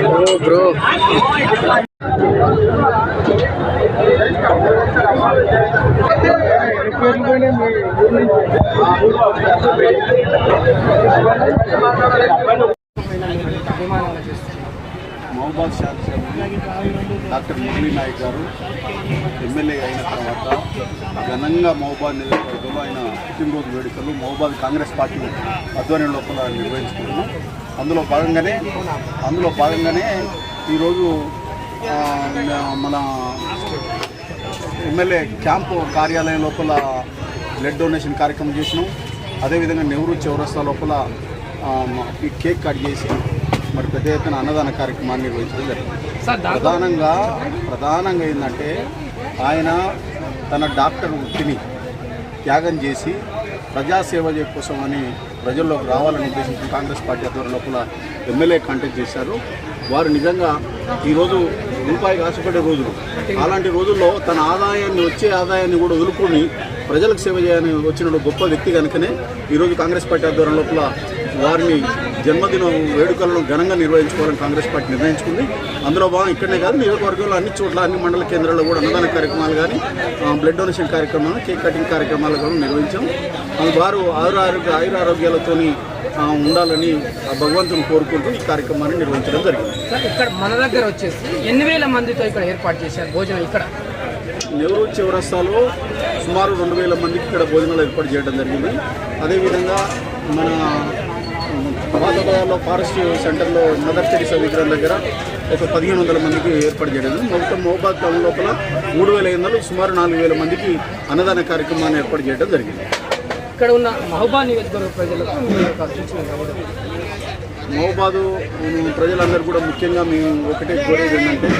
oh, bro. మహబాద్ శాసనసభ్యులు doctor Murali Naik గారు ఎమ్మెల్యే అయిన తర్వాత ఘనంగా మహబాద్ నియోజకవర్గంలో ఆయన పుట్టినరోజు వేడుకలు మహబాద్ కాంగ్రెస్ పార్టీ ఆధ్వర్యం లోపల నిర్వహించుకున్నాము అందులో భాగంగానే అందులో భాగంగానే ఈరోజు మన ఎమ్మెల్యే క్యాంపు కార్యాలయం లోపల బ్లడ్ డొనేషన్ కార్యక్రమం చేసినాం. అదేవిధంగా నెహ్రూ చౌరస్తా లోపల ఈ కేక్ కట్ చేసి మరి పెద్ద ఎత్తున అన్నదాన కార్యక్రమాన్ని నిర్వహించడం జరిగింది. ప్రధానంగా ప్రధానంగా ఏంటంటే ఆయన తన డాక్టర్ వృత్తిని త్యాగం చేసి ప్రజాసేవ కోసం అని ప్రజల్లోకి రావాలని ఉద్దేశించి కాంగ్రెస్ పార్టీ ఆధ్వర్యం లోపల ఎమ్మెల్యే కాంటాక్ట్ చేశారు. వారు నిజంగా ఈరోజు రూపాయికి ఆశపడే రోజులు. అలాంటి రోజుల్లో తన ఆదాయాన్ని వచ్చే ఆదాయాన్ని కూడా వదులుకొని ప్రజలకు సేవ చేయాలని వచ్చిన గొప్ప వ్యక్తి కనుకనే ఈరోజు కాంగ్రెస్ పార్టీ ఆధ్వర్యం లోపల వారిని జన్మదిన వేడుకలను ఘనంగా నిర్వహించుకోవాలని కాంగ్రెస్ పార్టీ నిర్ణయించుకుంది. అందులో భాగం ఇక్కడనే కాదు నియోజకవర్గంలో అన్ని చోట్ల అన్ని మండల కేంద్రాల్లో కూడా అన్నదాన కార్యక్రమాలు కానీ బ్లడ్ డొనేషన్ కార్యక్రమాలు కేక్ కటింగ్ కార్యక్రమాలు కూడా నిర్వహించాం. అది వారు ఆయుర ఆరోగ్య ఆయుర ఆరోగ్యాలతోని ఆ, ఉండాలని ఆ భగవంతుని కోరుకుంటూ ఈ కార్యక్రమాన్ని నిర్వహించడం జరిగింది. ఇక్కడ మన దగ్గర వచ్చేసి ఎన్ని వేల మందితో ఇక్కడ ఏర్పాటు చేశారు భోజనం ఇక్కడ? నెహ్రూ చౌరస్తాలో సుమారు రెండు వేల మందికి ఇక్కడ భోజనాలు ఏర్పాటు చేయడం జరిగింది. అదేవిధంగా మన పాతబయాలో ఫారెస్ట్ సెంటర్లో మదర్ తెరిసా విగ్రహం దగ్గర ఒక పదిహేను వందల మందికి ఏర్పాటు చేయడం. మొత్తం మహబాద్ టౌన్ లోపల మూడు వేల ఐదు వందలు సుమారు నాలుగు వేల మందికి అన్నదాన కార్యక్రమాన్ని ఏర్పాటు చేయడం జరిగింది ఇక్కడ ఉన్న మహబూబా నియోజకవర్గ ప్రజలకు. మహబాదు ప్రజలందరూ కూడా ముఖ్యంగా మేము ఒకటే కోరేది ఏంటంటే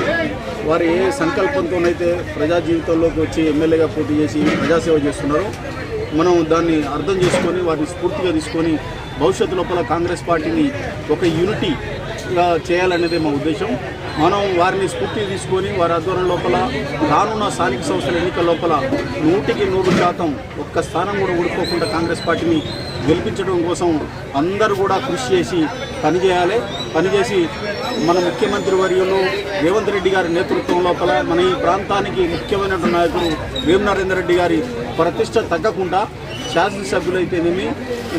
వారు ఏ సంకల్పంతోనైతే ప్రజా జీవితంలోకి వచ్చి ఎమ్మెల్యేగా పోటీ చేసి ప్రజాసేవ చేస్తున్నారో మనం దాన్ని అర్థం చేసుకొని వారిని స్ఫూర్తిగా తీసుకొని భవిష్యత్తు లోపల కాంగ్రెస్ పార్టీని ఒక యూనిటీగా చేయాలనేదే మా ఉద్దేశం. మనం వారిని స్ఫూర్తి తీసుకొని వారి ఆధ్వర్యం లోపల రానున్న స్థానిక సంస్థల ఎన్నికల లోపల నూటికి నూరు శాతం ఒక్క స్థానం కూడా ఊడిపోకుండా కాంగ్రెస్ పార్టీని గెలిపించడం కోసం అందరూ కూడా కృషి చేసి పనిచేయాలి. పనిచేసి మన ముఖ్యమంత్రి వర్యులు రేవంత్ రెడ్డి గారి నేతృత్వం లోపల మన ఈ ప్రాంతానికి ముఖ్యమైనటువంటి నాయకుడు వేము నరేందర్ రెడ్డి గారి ప్రతిష్ట తగ్గకుండా శాసనసభ్యులైతేనేమి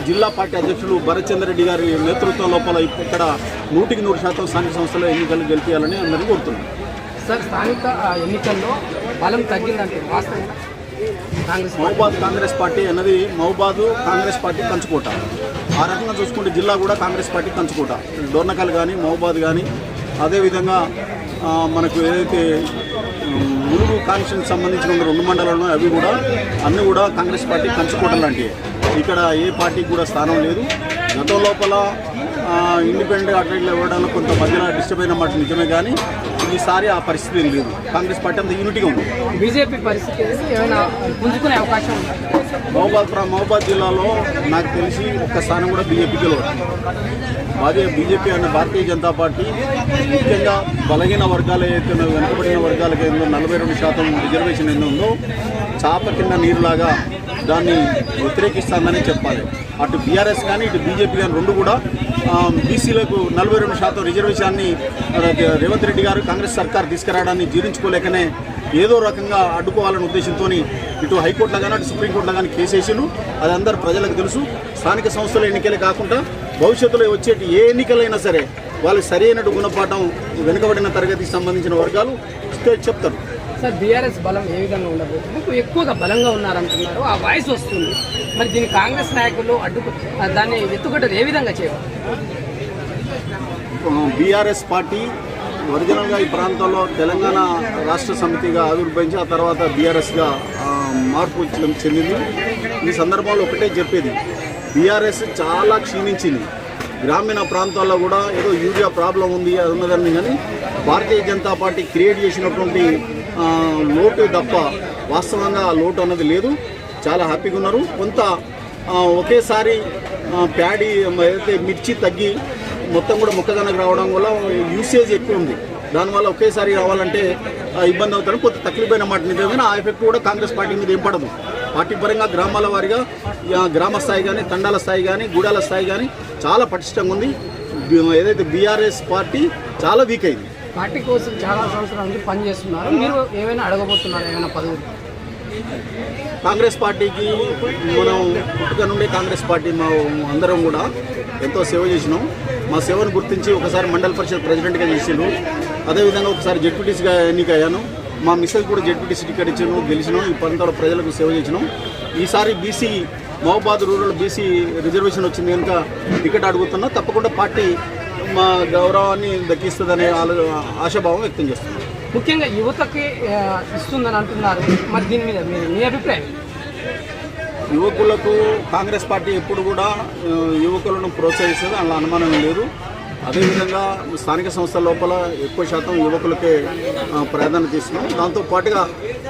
జిల్లా పార్టీ అధ్యక్షులు రెడ్డి గారి నేతృత్వం లోపల ఇక్కడ నూటికి నూరు శాతం స్థానిక సంస్థల ఎన్నికలు గెలిపించాలని అందరినీ కోరుతున్నాను సార్ స్థానిక ఎన్నికల్లో బలం తగ్గిందంటే వాస్తవంగా మహబాద్ కాంగ్రెస్ పార్టీ అన్నది మహబాద్ కాంగ్రెస్ పార్టీ కంచుకోట. ఆ రకంగా చూసుకుంటే జిల్లా కూడా కాంగ్రెస్ పార్టీ కంచుకోట. డోర్నకల్ కానీ మహబాద్ కానీ అదేవిధంగా మనకు ఏదైతే ములుగు కాన్స్టిట్యూన్సీ సంబంధించిన రెండు మండలాలు అవి కూడా అన్నీ కూడా కాంగ్రెస్ పార్టీ కంచుకోట లాంటివి ఇక్కడ ఏ పార్టీకి కూడా స్థానం లేదు. గతం లోపల ఇండిపెండెంట్ అట్లా ఇట్లా ఇవ్వడానికి కొంత మధ్యలో డిస్టర్బ్ అయిన మాట నిజమే కానీ ఈసారి ఆ పరిస్థితి ఏం లేదు. కాంగ్రెస్ పార్టీ అంత యూనిటీగా ఉంది. బీజేపీ పరిస్థితి ఏమైనా పుంజుకునే అవకాశం ఉందా? మహబాద్ మహబాద్ జిల్లాలో నాకు తెలిసి ఒక్క స్థానం కూడా బీజేపీకి వెళ్ళదు అదే బీజేపీ అనే భారతీయ జనతా పార్టీ ముఖ్యంగా బలహీన వర్గాలు ఏదైతే వెనుకబడిన వర్గాలకు ఏందో నలభై రెండు శాతం రిజర్వేషన్ ఏందో ఉందో చాప కింద నీరులాగా దాన్ని వ్యతిరేకిస్తుందని చెప్పాలి. అటు బీఆర్ఎస్ కానీ ఇటు బీజేపీ కానీ రెండు కూడా బీసీలకు నలభై రెండు శాతం రిజర్వేషన్ని రేవంత్ రెడ్డి గారు కాంగ్రెస్ సర్కార్ తీసుకురావడాన్ని జీర్ణించుకోలేకనే ఏదో రకంగా అడ్డుకోవాలనే ఉద్దేశంతో ఇటు హైకోర్టులో కానీ అటు సుప్రీంకోర్టులో కానీ కేసు వేసిండు అది అందరు ప్రజలకు తెలుసు. స్థానిక సంస్థల ఎన్నికలే కాకుండా భవిష్యత్తులో వచ్చేటి ఏ ఎన్నికలైనా సరే వాళ్ళకి సరైనటు గుణపాఠం వెనుకబడిన తరగతికి సంబంధించిన వర్గాలు ఇస్తే చెప్తారు. సార్ బీఆర్ఎస్ బలం ఏ విధంగా ఉండబోతుంది? ఎక్కువగా బలంగా ఉన్నారంటున్నారు. ఆ వాయిస్ వస్తుంది. మరి దీన్ని కాంగ్రెస్ నాయకులు అడ్డుకు దాన్ని ఎత్తుగడ్డలు ఏ విధంగా చేయాలి? బీఆర్ఎస్ పార్టీ ఒరిజినల్గా ఈ ప్రాంతంలో తెలంగాణ రాష్ట్ర సమితిగా ఆవిర్భవించి ఆ తర్వాత బీఆర్ఎస్గా మార్పు చెందింది. ఈ సందర్భంలో ఒకటే చెప్పేది. బీఆర్ఎస్ చాలా క్షీణించింది. గ్రామీణ ప్రాంతాల్లో కూడా ఏదో యూరియా ప్రాబ్లం ఉంది అది ఉన్నదని కానీ భారతీయ జనతా పార్టీ క్రియేట్ చేసినటువంటి లోటు తప్ప వాస్తవంగా ఆ లోటు అన్నది లేదు. చాలా హ్యాపీగా ఉన్నారు. కొంత ఒకేసారి ప్యాడీ ఏదైతే మిర్చి తగ్గి మొత్తం కూడా మొక్కజొన్నకు రావడం వల్ల యూసేజ్ ఎక్కువ ఉంది. దానివల్ల ఒకేసారి రావాలంటే ఇబ్బంది అవుతాడు కొంత తక్లీఫ్ అయిన మాట నిజమే ఆ ఎఫెక్ట్ కూడా కాంగ్రెస్ పార్టీ మీద ఏం పడదు. పార్టీ పరంగా గ్రామాల వారీగా గ్రామ స్థాయి కానీ తండాల స్థాయి కానీ గూడాల స్థాయి కానీ చాలా పటిష్టంగా ఉంది. ఏదైతే బీఆర్ఎస్ పార్టీ చాలా వీక్ అయింది. పార్టీ కోసం చాలా సంవత్సరాల నుంచి పనిచేస్తున్నారు మీరు ఏమైనా అడగబోతున్నారు ఏమైనా పదవులు? కాంగ్రెస్ పార్టీకి మనం పుట్టుక నుండే కాంగ్రెస్ పార్టీ మా అందరం కూడా ఎంతో సేవ చేసినాం. మా సేవను గుర్తించి ఒకసారి మండల పరిషత్ ప్రెసిడెంట్గా చేసిండు అదేవిధంగా ఒకసారి జడ్పీటీసీగా ఎన్నికయ్యాను. మా మిస్సెస్ కూడా జడ్పీటీసీ టికెట్ ఇచ్చాను గెలిచినాం. ఈ ప్రాంతాల ప్రజలకు సేవ చేసినాం. ఈసారి బీసీ మహబాద్ రూరల్ బీసీ రిజర్వేషన్ వచ్చింది కనుక టికెట్ అడుగుతున్నా. తప్పకుండా పార్టీ మా గౌరవాన్ని దక్కిస్తుందనే ఆలో ఆశాభావం వ్యక్తం చేస్తున్నాం. ముఖ్యంగా యువతకి ఇస్తుందని అంటున్నారు. మరి దీని మీద మీ అభిప్రాయం? యువకులకు కాంగ్రెస్ పార్టీ ఎప్పుడు కూడా యువకులను ప్రోత్సహిస్తుంది అందులో అనుమానం లేదు. అదేవిధంగా స్థానిక సంస్థల లోపల ఎక్కువ శాతం యువకులకే ప్రాధాన్యత ఇస్తున్నాం దాంతో పాటుగా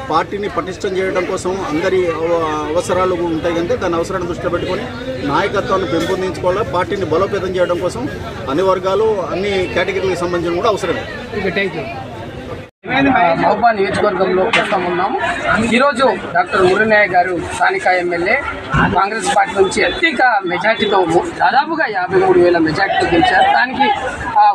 పార్టీని పటిష్టం చేయడం కోసం అందరి అవ- అవసరాలు ఉంటాయి కనుక దాని అవసరాన్ని దృష్టిలో పెట్టుకొని నాయకత్వాన్ని పెంపొందించుకోవాలి. పార్టీని బలోపేతం చేయడం కోసం అన్ని వర్గాలు అన్ని కేటగిరీలకు సంబంధించిన కూడా అవసరమే. మహబూబా నియోజకవర్గంలో ప్రస్తుతం ఉన్నాము. ఈరోజు డాక్టర్ మురళీనాయ గారు స్థానిక ఎమ్మెల్యే కాంగ్రెస్ పార్టీ నుంచి అత్యధిక మెజార్టీతో దాదాపుగా యాభై మూడు వేల మెజార్టీతో గెలిచారు. దానికి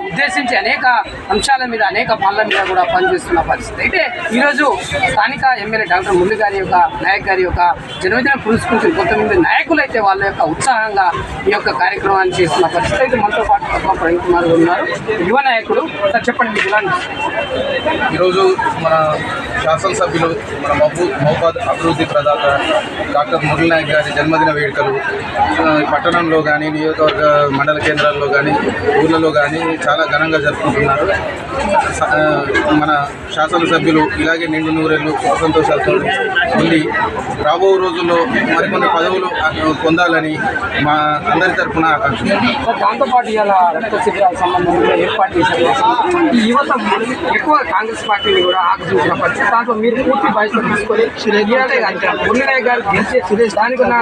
ఉద్దేశించి అనేక అంశాల మీద అనేక పనుల మీద కూడా పనిచేస్తున్న పరిస్థితి. అయితే ఈరోజు స్థానిక ఎమ్మెల్యే డాక్టర్ మురళి గారి యొక్క నాయక్ గారి యొక్క జన్మదినం పురస్కరించిన కొంతమంది నాయకులు అయితే వాళ్ళ యొక్క ఉత్సాహంగా ఈ యొక్క కార్యక్రమాన్ని చేస్తున్న పరిస్థితి. అయితే మనతో పాటు పద్మ ప్రవీణ్ కుమార్ ఉన్నారు. యువ నాయకుడు సార్ చెప్పండి మీకు ఈరోజు మన శాసనసభ్యులు మన మహబూ మహబాద్ అభివృద్ధి ప్రదాత డాక్టర్ మురళి నాయక్ గారి జన్మదిన వేడుకలు పట్టణంలో కానీ నియోజకవర్గ మండల కేంద్రాల్లో కానీ ఊర్లలో కానీ చాలా ఘనంగా జరుపుకుంటున్నారు. మన శాసనసభ్యులు ఇలాగే నిండు నూరేళ్ళు సుఖ సంతోషాలతో ఉండి రాబో రోజుల్లో మరికొన్ని పదవులు పొందాలని మా అందరి తరఫున ఆకాంక్షిస్తున్నాం. ఇలా రక్త శిబిరాల సంబంధంలో ఏర్పాటు చేశారు. ఈ యువత ఎక్కువ కాంగ్రెస్ పార్టీని కూడా ఆకర్షించిన పరిస్థితి. దాంట్లో మీరు పూర్తి బాధ్యత తీసుకొని మురళీనాయ్ గారు. గెలిచే సురేష్ దానికి ఉన్న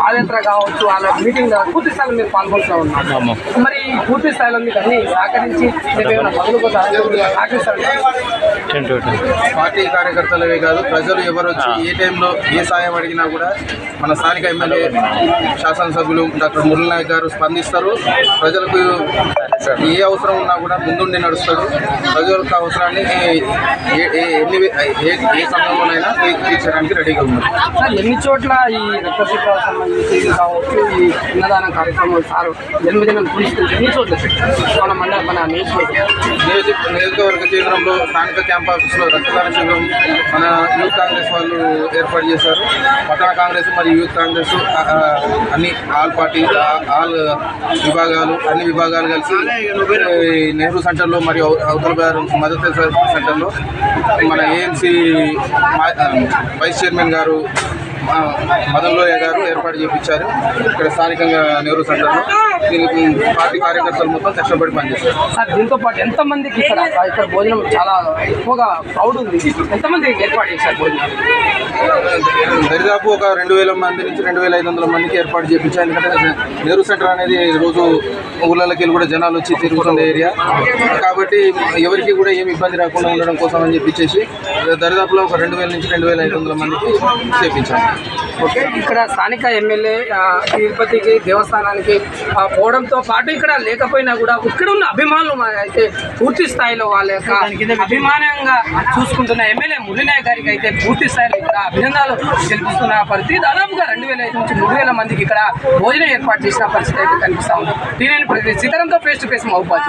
పాదయాత్ర కావచ్చు వాళ్ళ మీటింగ్ పూర్తి స్థాయిలో మీరు పాల్గొంటూ ఉన్నారు. మరి పూర్తి స్థాయిలో మీకు అన్ని సహకరించి పార్టీ కార్యకర్తలవే కాదు ప్రజలు ఎవరు వచ్చి ఏ టైంలో ఏ సాయం అడిగినా కూడా మన స్థానిక ఎమ్మెల్యే శాసనసభ్యులు డాక్టర్ మురళీనాయక్ గారు స్పందిస్తారు. ప్రజలకు ఏ అవసరం ఉన్నా కూడా ముందుండి నడుస్తారు ప్రజల యొక్క అవసరాన్ని ఎన్ని ఏ సమయంలోనైనా తీర్చడానికి రెడీగా ఉన్నారు. సార్ ఎన్ని చోట్ల ఈ రక్త శిబిరాలకు సంబంధించి కావచ్చు ఈ అన్నదాన కార్యక్రమం సార్ జన్మదినం పురస్కరించి ఎన్ని చోట్ల? మన మన నియోజక నియోజకవర్గ కేంద్రంలో స్థానిక క్యాంప్ ఆఫీస్లో రక్తదాన శిబిరం మన యూత్ కాంగ్రెస్ వాళ్ళు ఏర్పాటు చేశారు. పట్టణ కాంగ్రెస్ మరియు యూత్ కాంగ్రెస్ అన్ని ఆల్ పార్టీ ఆల్ విభాగాలు అన్ని విభాగాలు కలిసి నెహ్రూ సెంటర్లో మరియు అవతల బారు మదర్ సెంటర్లో మన ఏఎంసీ వైస్ చైర్మన్ గారు మదన్ లోయ గారు ఏర్పాటు చేయించారు ఇక్కడ స్థానికంగా నెహ్రూ సెంటర్లో దీనికి పార్టీ కార్యకర్తలు మొత్తం కష్టపడి పనిచేస్తారు సార్ దీంతో పాటు ఎంతమందికి ఇక్కడ ఇక్కడ భోజనం చాలా ఎక్కువగా క్రౌడ్ ఉంది? ఎంతమందికి ఏర్పాటు చేశారు భోజనం? దరిదాపు ఒక రెండు వేల మంది నుంచి రెండు వేల ఐదు వందల మందికి ఏర్పాటు చేయించారు ఎందుకంటే నెహ్రూ సెంటర్ అనేది రోజు ఊళ్ళకి కూడా జనాలు వచ్చి తిరుగుతున్న ఏరియా. కాబట్టి ఎవరికి కూడా ఏమి ఇబ్బంది రాకుండా ఉండడం కోసం అని చెప్పిచ్చేసి దరిదాపులో ఒక రెండు వేల నుంచి రెండు వేల ఐదు వందల మందికి చేయించాము ఓకే ఇక్కడ స్థానిక ఎమ్మెల్యే తిరుపతికి దేవస్థానానికి పోవడంతో పాటు ఇక్కడ లేకపోయినా కూడా ఇక్కడ ఉన్న అభిమానులు అయితే పూర్తి స్థాయిలో వాళ్ళ యొక్క అభిమానంగా చూసుకుంటున్న ఎమ్మెల్యే మురళీనాయక్ గారికి అయితే పూర్తి స్థాయిలో ఇక్కడ అభినందనలు తెలిపిస్తున్న పరిస్థితి. దాదాపుగా రెండు వేల ఐదు నుంచి మూడు వేల మందికి ఇక్కడ భోజనం ఏర్పాటు చేసిన పరిస్థితి అయితే కనిపిస్తా ఉంది. దీనిని ప్రతి సీతారాంతో ఫేస్ టు ఫేస్ మహబాద్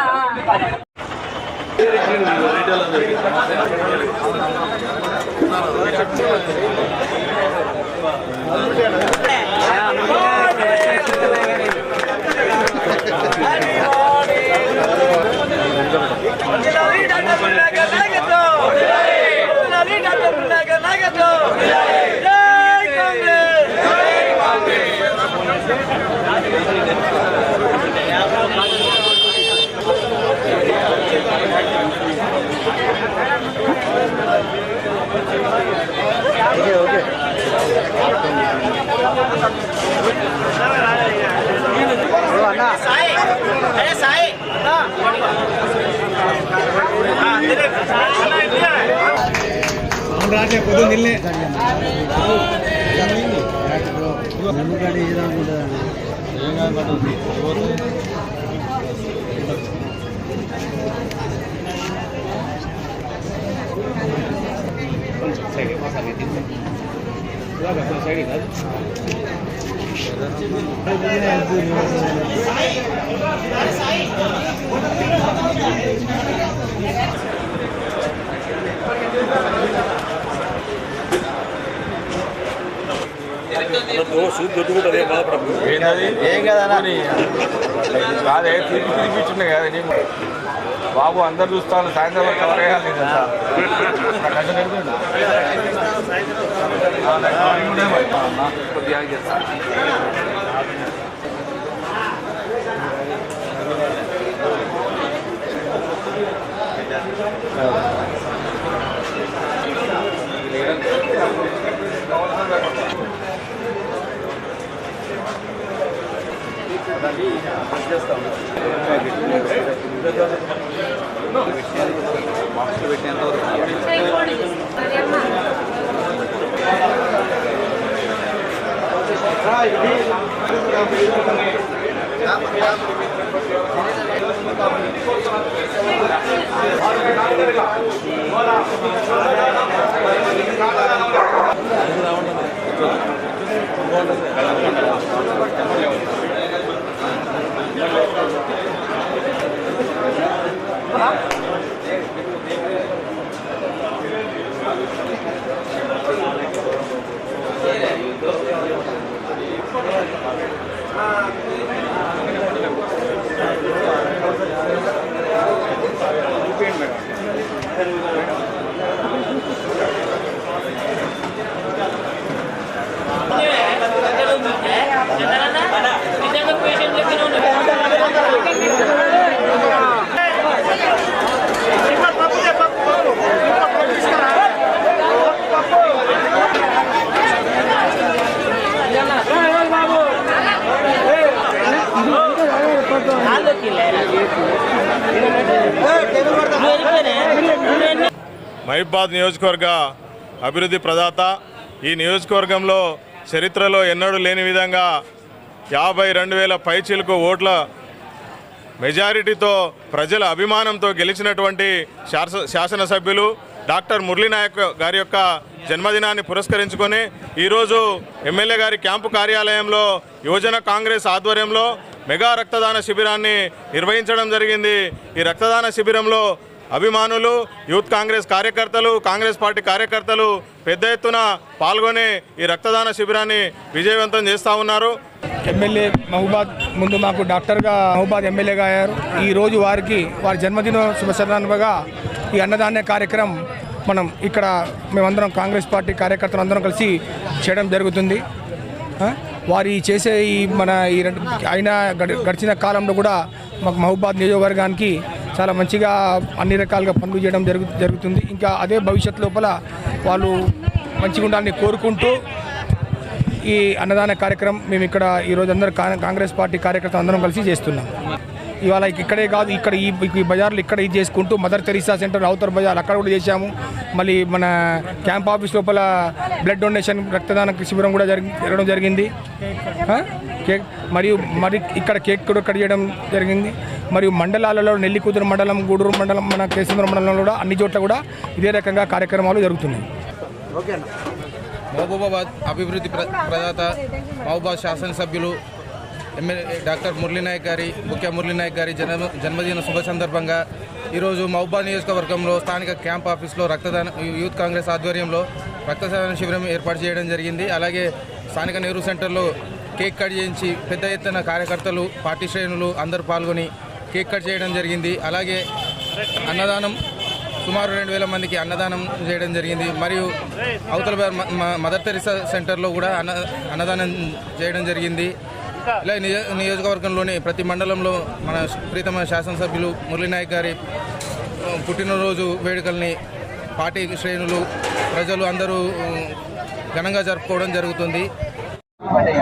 రాజే పొద్దున్న ఏం కదన్నా కాదే తిరిగి తిరిగిచ్చుండే కదా నీకు బాబు అందరు చూస్తాను సాయంత్రం వరకు కవర్ చేయాలి కదా అంతా. నాకు అసలు తెలియదు. ఆ, నాకు మార్నింగ్ ఉండే మరి. కొద్దిగా ఆగి చేస్తా. మహిబాద్ నియోజకవర్గ అభివృద్ధి ప్రదాత ఈ నియోజకవర్గంలో చరిత్రలో ఎన్నడూ లేని విధంగా యాభై రెండు వేల పైచీలకు ఓట్ల మెజారిటీతో ప్రజల అభిమానంతో గెలిచినటువంటి శాసనసభ్యులు డాక్టర్ మురళీనాయక్ గారి యొక్క జన్మదినాన్ని పురస్కరించుకొని ఈరోజు ఎమ్మెల్యే గారి క్యాంపు కార్యాలయంలో యువజన కాంగ్రెస్ ఆధ్వర్యంలో మెగా రక్తదాన శిబిరాన్ని నిర్వహించడం జరిగింది. ఈ రక్తదాన శిబిరంలో అభిమానులు యూత్ కాంగ్రెస్ కార్యకర్తలు కాంగ్రెస్ పార్టీ కార్యకర్తలు పెద్ద ఎత్తున పాల్గొని ఈ రక్తదాన శిబిరాన్ని విజయవంతం చేస్తూ ఉన్నారు. ఎమ్మెల్యే మహబూబాద్ ముందు మాకు డాక్టర్గా మహబూబాద్ ఎమ్మెల్యేగా అయ్యారు. ఈ రోజు వారికి వారి జన్మదిన శుభ సందర్భంగా ఈ అన్నదాన కార్యక్రమం మనం ఇక్కడ మేమందరం కాంగ్రెస్ పార్టీ కార్యకర్తలు అందరం కలిసి చేయడం జరుగుతుంది. వారి చేసే ఈ మన ఈ రెండు- గడిచిన కాలంలో కూడా మాకు మహబూబాద్ నియోజకవర్గానికి చాలా మంచిగా అన్ని రకాలుగా పనులు చేయడం జరుగు జరుగుతుంది. ఇంకా అదే భవిష్యత్ లోపల వాళ్ళు మంచిగా ఉండాలని కోరుకుంటూ ఈ అన్నదాన కార్యక్రమం మేము ఇక్కడ ఈరోజు అందరూ కా- కాంగ్రెస్ పార్టీ కార్యకర్తలు అందరం కలిసి చేస్తున్నాం. ఇవాళ ఇక్కడే కాదు ఇక్కడ ఈ ఈ బజార్లు ఇక్కడ ఇది చేసుకుంటూ మదర్ తెరీసా సెంటర్ అవుతర్ బజార్ అక్కడ కూడా చేశాము. మళ్ళీ మన క్యాంప్ ఆఫీస్ లోపల బ్లడ్ డొనేషన్ రక్తదాన శిబిరం కూడా జరిగి జరగడం జరిగింది. కేక్ మరియు మరి ఇక్కడ కేక్ కూడా కట్ చేయడం జరిగింది. మరియు మండలాలలో నెల్లికూతురు మండలం గూడూరు మండలం మన కేసీంద్ర మండలంలో కూడా అన్ని చోట్ల కూడా ఇదే రకంగా కార్యక్రమాలు జరుగుతున్నాయి. మహబూబాబాద్ అభివృద్ధి ప్ర ప్రదాత మహబూబాద్ శాసనసభ్యులు ఎమ్మెల్యే డాక్టర్ మురళీనాయక్ గారి ముఖ్య మురళీనాయక్ గారి జన్మ జన్మదిన శుభ సందర్భంగా ఈరోజు మహబూబాద్ నియోజకవర్గంలో స్థానిక క్యాంప్ ఆఫీస్లో రక్తదాన యూత్ కాంగ్రెస్ ఆధ్వర్యంలో రక్తదాన శిబిరం ఏర్పాటు చేయడం జరిగింది. అలాగే స్థానిక నెహ్రూ సెంటర్లో కేక్ కట్ చేయించి పెద్ద ఎత్తున కార్యకర్తలు పార్టీ శ్రేణులు అందరూ పాల్గొని కేక్ కట్ చేయడం జరిగింది. అలాగే అన్నదానం సుమారు రెండు వేల మందికి అన్నదానం చేయడం జరిగింది. మరియు అవతల మ- మ- మదర్ తెరిసా సెంటర్లో కూడా అన్న అన్నదానం చేయడం జరిగింది. ఇలా నిజ నియోజకవర్గంలోని ప్రతి మండలంలో మన ప్రీతమ శాసనసభ్యులు మురళీనాయక్ గారి పుట్టినరోజు వేడుకల్ని పార్టీ శ్రేణులు ప్రజలు అందరూ ఘనంగా జరుపుకోవడం జరుగుతుంది. డాక్టర్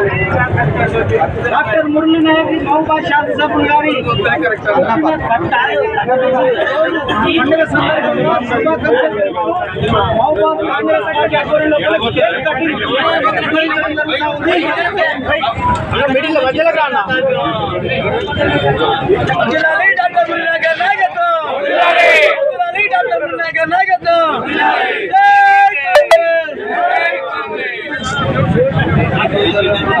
గారి పండుగ సందర్భంగా శుభాకాంక్షలు మహబూబాద్ కాంగ్రెస్ పార్టీ ఆధ్వర్యంలో కేక్ కటింగ్ నిర్వహించడం జరుగుతా ఉంది. మీటింగ్ మధ్యలో రానా వర్ధిల్లాలి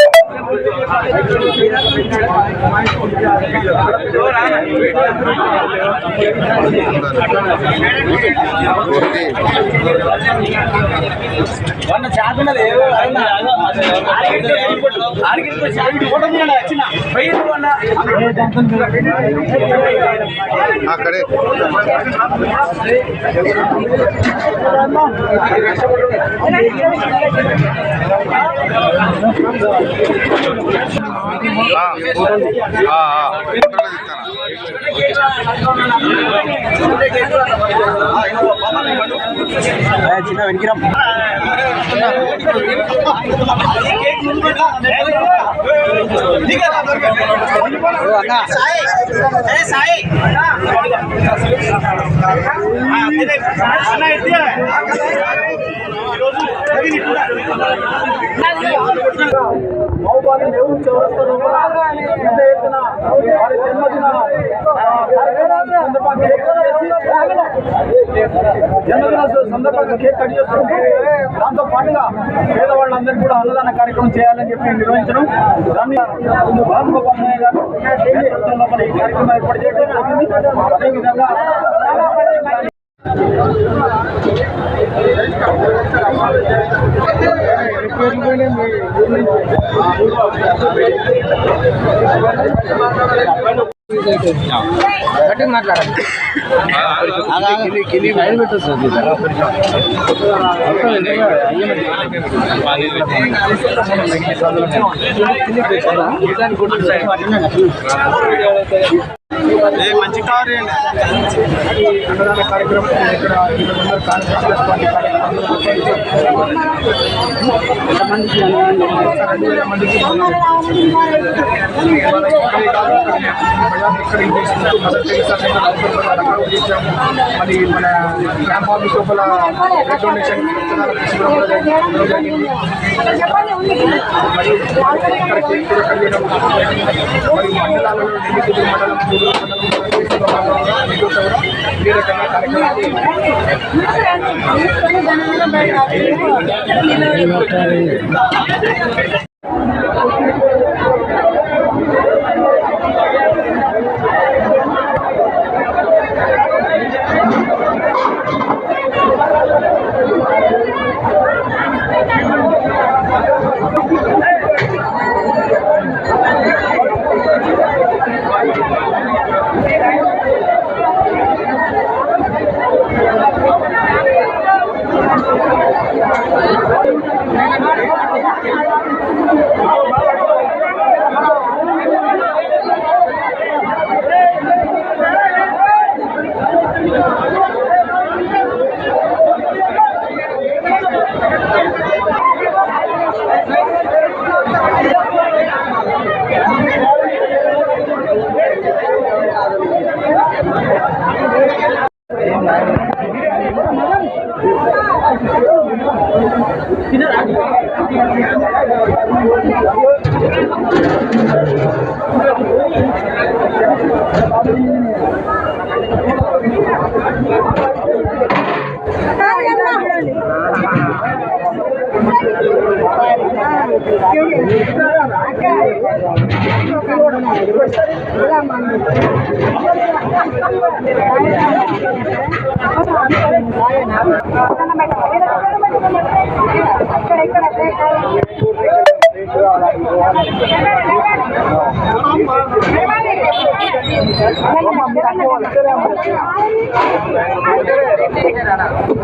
నాయక్ గారి నాయకత్వం వర్ధిల్లాలి డాక్టర్ మురళీ నాయక్ గారి నాయకత్వం జై కాంగ్రెస్ నెహ్రూ చౌరస్తాలో పెద్ద ఎత్తున వారి జన్మదిన సందర్భంగా కేక్ కట్ జన్మదిన సందర్భంగా కేక్ కట్ చేస్తుంటే దాంతో పాటుగా పేదవాళ్ళందరికీ కూడా అన్నదాన కార్యక్రమం చేయాలని చెప్పి నిర్వహించడం దాన్ని బాలగోపాల్ నాయ గారు ఈ కార్యక్రమం ఏర్పాటు చేయడం జరిగింది. అదేవిధంగా గట్టిగా మాట్లాడండి మంచి కారు అన్నదాన కార్యక్రమం ఇక్కడ ఇక్కడ మరి మన క్యాంప్ ఆఫీస్ లోపల డొనేషన్ మండలాలలో మండలం కార్యక్రమాన్ని